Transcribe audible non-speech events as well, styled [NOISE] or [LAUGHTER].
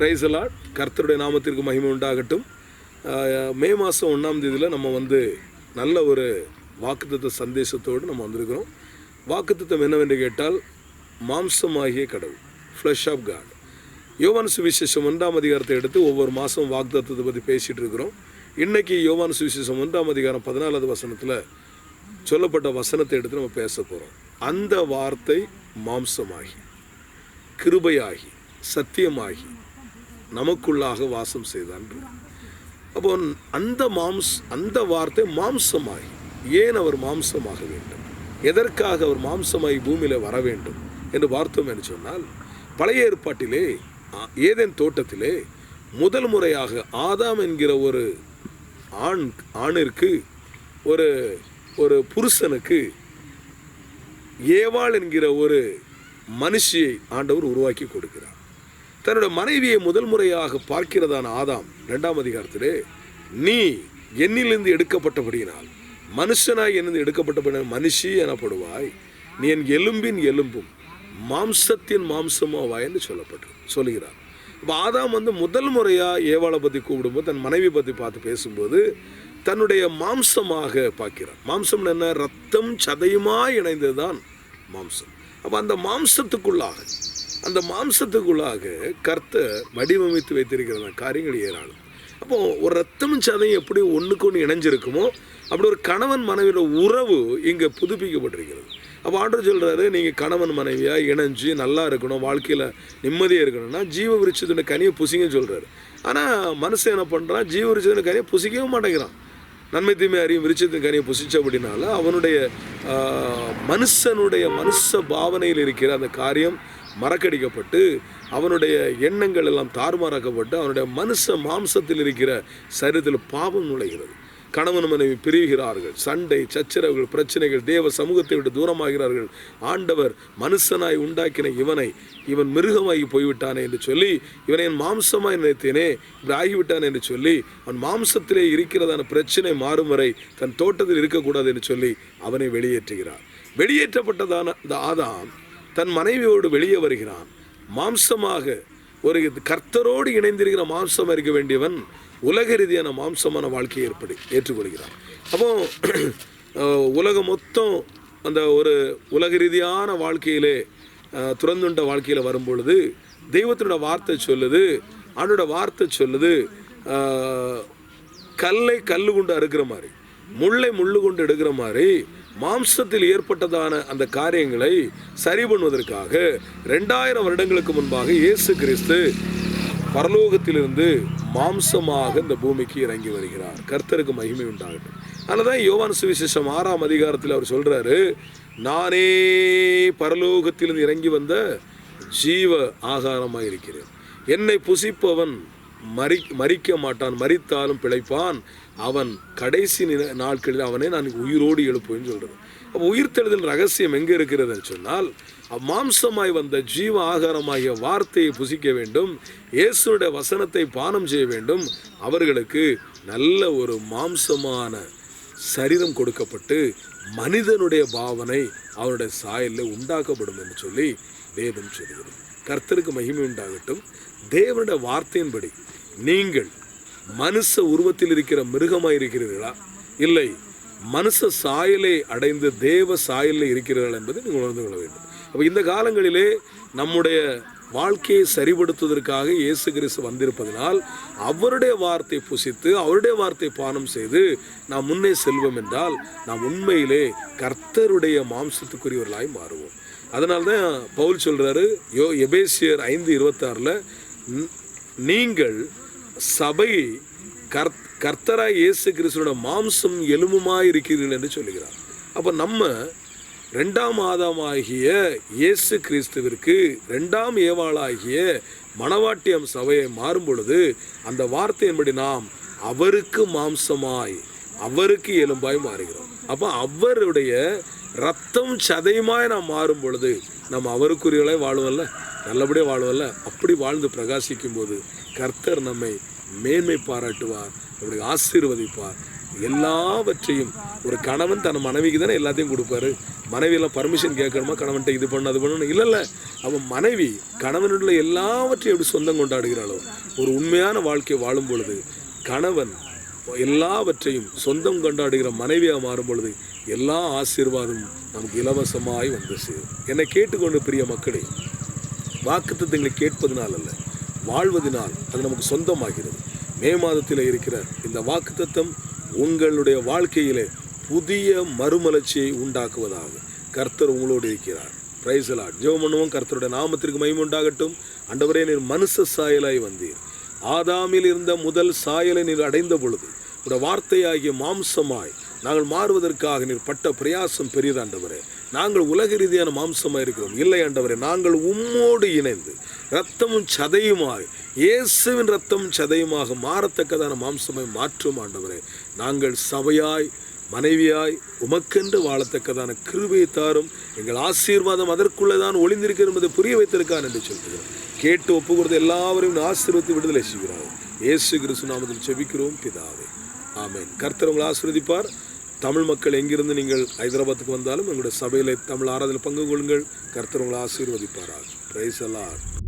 Price allot கர்த்தருடைய நாமத்திற்கு மகிமை உண்டாகட்டும். மே மாதம் ஒன்றாம் தேதியில் நம்ம வந்து நல்ல ஒரு வாக்குத்தத்த சந்தேசத்தோடு நம்ம வந்திருக்கிறோம். வாக்குத்தத்தம் என்னவென்று கேட்டால் மாம்சமாகிய கடவுள் ஃப்ளஷ் ஆஃப் காட் யோவான் சுவிசேஷம் ஒன்றாம் அதிகாரத்தை எடுத்து ஒவ்வொரு மாதம் வாக்குத்தத்தை பற்றி பேசிகிட்டு இருக்கிறோம். இன்றைக்கி யோவான் சுவிசேஷம் ஒன்றாம் அதிகாரம் பதினாலாவது வசனத்தில் சொல்லப்பட்ட வசனத்தை எடுத்து நம்ம பேச போகிறோம் அந்த வார்த்தை மாம்சமாகி கிருபையாகி சத்தியமாகி நமக்குள்ளாக வாசம் செய்தான் அப்போ அந்த மாம்ஸ் அந்த வார்த்தை மாம்சமாய். ஏன் அவர் மாம்சமாக வேண்டும்? எதற்காக அவர் மாம்சமாய் பூமியில் வர வேண்டும் என்று பார்த்தோம் என்று சொன்னால் பழைய ஏற்பாட்டிலே ஏதேன் தோட்டத்திலே முதல் முறையாக ஆதாம் என்கிற ஒரு ஆண் ஆணிற்கு ஒரு ஒரு புருஷனுக்கு ஏவாள் என்கிற ஒரு மனுஷியை ஆண்டவர் உருவாக்கி கொடுக்கிறார். தன்னுடைய மனைவியை முதல் முறையாக பார்க்கிறதான ஆதாம் ரெண்டாம் அதிகாரத்திலே நீ என்னிலிருந்து எடுக்கப்பட்டபடியினால் மனுஷனாய் என்னிருந்து எடுக்கப்பட்டபடி மனுஷி எனப்படுவாய். நீ என் எலும்பின் எலும்பும் மாம்சத்தின் மாம்சமாவாய் என்று சொல்லப்பட்டு சொல்கிறார் இப்போ ஆதாம் வந்து முதல் முறையாக ஏவாளை பற்றி கூப்பிடும்போது தன் மனைவி பற்றி பார்த்து பேசும்போது தன்னுடைய மாம்சமாக பார்க்கிறார். மாம்சம் என்ன? ரத்தம் சதையுமாய் இணைந்தது தான் மாம்சம். அப்போ அந்த மாம்சத்துக்குள்ளாக அந்த மாம்சத்துக்குள்ளாக கர்த்தை வடிவமைத்து வைத்திருக்கிற காரியங்கள் ஏராளம். அப்போது ஒரு ரத்தமும் சதையும் எப்படி ஒன்றுக்கு ஒன்று இணைஞ்சிருக்குமோ அப்படி ஒரு கணவன் மனைவியோட உறவு இங்கே புதுப்பிக்கப்பட்டிருக்கிறது. அப்போ ஆண்டர் சொல்கிறாரு நீங்கள் கணவன் மனைவியாக இணைஞ்சு நல்லா இருக்கணும் வாழ்க்கையில் நிம்மதியாக இருக்கணும்னா ஜீவ விருட்சத்தின கனியை புசிங்கன்னு சொல்கிறாரு ஆனால் மனுஷன் என்ன பண்ணுறான் ஜீவ விருட்சத்தின கனியை புசிக்கவும் மாட்டேங்கிறான். நன்மை தீமை அறியும் விருச்சத்தின் கனியை புசிச்ச அப்படின்னால அவனுடைய மனுஷனுடைய மனுஷ பாவனையில் இருக்கிற அந்த காரியம் மறக்கடிக்கப்பட்டு அவனுடைய எண்ணங்கள் எல்லாம் தாறுமாறாக்கப்பட்டு அவனுடைய மனுஷ மாம்சத்தில் இருக்கிற சரீரத்தில் பாவம் நுழைகிறது. கணவன் மனைவி பிரிகிறார்கள். சண்டை சச்சரவுகள் பிரச்சனைகள் தேவ சமூகத்தை விட்டு தூரமாகிறார்கள். ஆண்டவர் மனுஷனாய் உண்டாக்கின இவனை இவன் மிருகமாகி போய்விட்டானே என்று சொல்லி இவனை என் மாம்சமாய் நினைத்தேனே இப்படி ஆகிவிட்டான் என்று சொல்லி அவன் மாம்சத்திலே இருக்கிறதான பிரச்சனை மாறும் வரை தன் தோட்டத்தில் இருக்கக்கூடாது என்று சொல்லி அவனை வெளியேற்றுகிறார். வெளியேற்றப்பட்டதான இந்த ஆதாம் தன் மனைவியோடு வெளியே வருகிறான். மாம்சமாக ஒரு கர்த்தரோடு இணைந்திருக்கிற மாம்சம் இருக்க வேண்டியவன் உலக ரீதியான மாம்சமான வாழ்க்கையை ஏற்படி ஏற்றுக்கொள்கிறான். அப்போ [CLEARS THROAT] உலகம் மொத்தம் அந்த ஒரு உலக ரீதியான வாழ்க்கையிலே துறந்துண்ட வாழ்க்கையில் வரும்பொழுது தெய்வத்தினோட வார்த்தை சொல்லுது ஆண்டோட வார்த்தை சொல்லுது கல்லை கல்லு கொண்டு அறுக்கிற மாதிரி. முள்ளை முள்ளு கொண்டு எடுக்கிற மாதிரி மாம்சத்தில் ஏற்பட்டதான அந்த காரியங்களை சரி பண்ணுவதற்காக ரெண்டாயிரம் வருடங்களுக்கு முன்பாக இயேசு கிறிஸ்து பரலோகத்திலிருந்து மாம்சமாக இந்த பூமிக்கு இறங்கி வருகிறார். கர்த்தருக்கு மகிமை உண்டாகட்டும். அதனால்தான் யோவான் சுவிசேஷம் ஆறாம் அதிகாரத்தில் அவர் சொல்கிறாரு நானே பரலோகத்திலிருந்து இறங்கி வந்த ஜீவ ஆகாரமாக இருக்கிறேன் என்னை புசிப்பவன் மறி மறிக்க மாட்டான் மறித்தாலும் பிழைப்பான். அவன் கடைசி நாட்களில் அவனை நான் உயிரோடு எழுப்புவேன்னு சொல்கிறேன் அப்போ உயிர்த்தெழுதல் ரகசியம் எங்கே இருக்கிறது சொன்னால் மாம்சமாய் வந்த ஜீவ ஆகாரமாகிய வார்த்தையை புசிக்க வேண்டும் இயேசுடைய வசனத்தை பானம் செய்ய வேண்டும். அவர்களுக்கு நல்ல ஒரு மாம்சமான சரீரம் கொடுக்கப்பட்டு மனிதனுடைய பாவனை அவருடைய சாயலில் உண்டாக்கப்படும் என்று சொல்லி வேதம் சொல்கிறது. கர்த்தருக்கு மகிமை உண்டாகட்டும். தேவனுடைய வார்த்தையின்படி நீங்கள் மனுஷ உருவத்தில் இருக்கிற மிருகமாக இருக்கிறீர்களா? இல்லை மனுஷ சாயலை அடைந்து தேவ சாயலில் இருக்கிறீர்கள் என்பதை நீங்கள் உணர்ந்து கொள்ள வேண்டும். அப்போ இந்த காலங்களிலே நம்முடைய வாழ்க்கையை சரிபடுத்துவதற்காக இயேசு கிறிஸ்து வந்திருப்பதனால் அவருடைய வார்த்தை புசித்து அவருடைய வார்த்தை பானம் செய்து நாம் முன்னே செல்வோம் என்றால் நாம் உண்மையிலே கர்த்தருடைய மாம்சத்துக்குரியவர்களாய் மாறுவோம். அதனால தான் பவுல் சொல்கிறாரு யோ எபேசியர் ஐந்து இருபத்தாறில் நீங்கள் சபை கர் கர்த்தராய் இயேசு கிறிஸ்துவோட மாம்சம் எலும்புமாய் இருக்கிறீர்கள் என்று சொல்லுகிறார். அப்போ நம்ம ரெண்டாம் ஆதாமாகிய இயேசு கிறிஸ்துவிற்கு ரெண்டாம் ஏவாளாகிய மணவாட்டியம் சபையை மாறும் பொழுது அந்த வார்த்தையின்படி நாம் அவருக்கு மாம்சமாய் அவருக்கு எலும்பாய் மாறுகிறோம். அப்போ அவருடைய ரத்தம் சதையுமாய் நாம் மாறும் பொழுது நம்ம அவருக்குரியவளாய் வாழ்வல்ல? நல்லபடியாக வாழ்வல்ல? அப்படி வாழ்ந்து பிரகாசிக்கும் போது கர்த்தர் நம்மை மேன்மை பாராட்டுவார் நம்முடைய ஆசீர்வதிப்பார். எல்லாவற்றையும் ஒரு கணவன் தன் மனைவிக்கு தானே எல்லாத்தையும் கொடுப்பாரு. மனைவியெல்லாம் பர்மிஷன் கேட்கணுமா? கணவன்கிட்ட இது பண்ண அது பண்ணணும் இல்லை இல்லை. அவன் மனைவி கணவனுடைய எல்லாவற்றையும் எப்படி சொந்தம் கொண்டாடுகிறாளோ ஒரு உண்மையான வாழ்க்கையை வாழும் பொழுது கணவன் எல்லாவற்றையும் சொந்தம் கொண்டாடுகிற மனைவியாக மாறும் பொழுது எல்லா ஆசீர்வாதமும் நமக்கு இலவசமாய் வந்து சேரும். என்னை கேட்டுக்கொண்டு பிரிய மக்களே வாக்குத்தங்களை கேட்பதனால் அல்ல வாழ்வதனால் அது நமக்கு சொந்தமாகிறது. மே மாதத்தில் இருக்கிற இந்த வாக்குத்தத்தம் உங்களுடைய வாழ்க்கையிலே புதிய மறுமலர்ச்சியை உண்டாக்குவதாக கர்த்தர் உங்களோடு இருக்கிறார். பிரைசலாட் ஜெபம் கர்த்தருடைய நாமத்திற்கு மகிமை உண்டாகட்டும். அண்டவரே நீர் மனுஷ சாயலாய் வந்தீர். ஆதாமில் இருந்த முதல் சாயலை நீர் அடைந்த பொழுது உடைய வார்த்தையாகிய மாம்சமாய். நாங்கள் மாறுவதற்காக நீர் பட்ட பிரயாசம் பெரியதாண்டவரே நாங்கள் உலக ரீதியான மாம்சமாக இருக்கிறோம். இல்லை ஆண்டவரே நாங்கள் உம்மோடு இணைந்து இரத்தமும் சதையுமாய் இயேசுவின் ரத்தம் சதையுமாக மாறத்தக்கதான மாம்சமாய் மாற்றும் ஆண்டவரே. நாங்கள் சபையாய் மனைவியாய் உமக்கென்று வாழத்தக்கதான கிருபையை தாரும். எங்கள் ஆசீர்வாதம் அதற்குள்ளே தான் ஒளிந்திருக்கிறது என்பதை புரிய வைத்திருக்கான் என்று சொல்கிறோம். கேட்டு ஒப்புக்கொடுத்து எல்லாவரையும் ஆசீர்வத்தை விடுதலை செய்கிறார். இயேசு கிறிஸ்து நாமத்தில் செபிக்கிறோம் பிதாவே. ஆமேன். கர்த்தர் உங்களை ஆஸ்வதிப்பார் தமிழ் மக்கள் எங்கிருந்து நீங்கள் ஹைதராபாத்துக்கு வந்தாலும் எங்களுடைய சபையில் தமிழ் ஆராதனை பங்கு கொள்ளுங்கள். கர்த்தர் உங்களை ஆசீர்வதிப்பாராக. Price allot